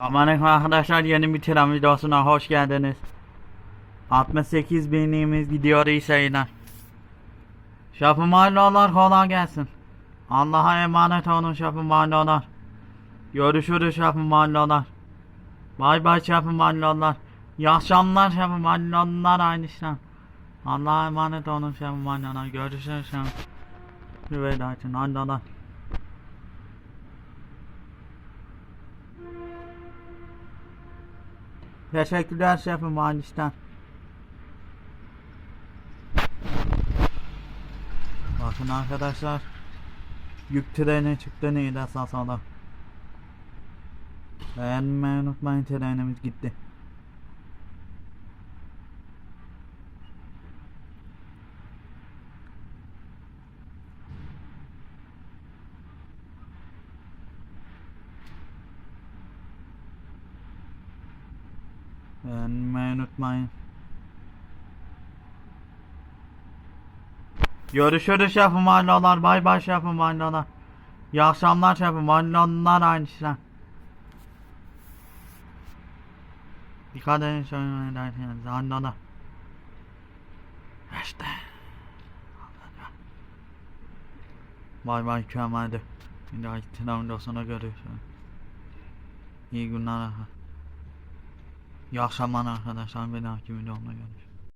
Amanın arkadaşlar yeni bir tren videosuna hoş geldiniz. 68 binliğimiz gidiyor iyi seyirler. Şapı mahallolar kolay gelsin. Allah'a emanet olun şapı mahallolar. Görüşürüz şapı mahallolar. Bay bay şapı mahallolar. İyi akşamlar şapı mahallolar aynı işlem. Allah'a emanet olun şapı mahallolar. Görüşürüz şapı. Veda için mahallolar. Teşekkürler şefim Halis'ten. Bakın arkadaşlar. Yük treni çıktı neydi esasında. Beğenmeyi unutmayın trenimiz gitti. Beğenmeyi unutmayın. Görüşürüz şefim mahallolar. Bay bay şefim mahallolar. İyi akşamlar şefim mahallolar aynı işler. Dikkat edin şöyle mahallolar. İşte. Bay bay Kemal'de. Bir dahaki tren videosunda görüşürüz. İyi günler. İyi akşamlar arkadaşlar. Bir dahaki videomda görüşürüz.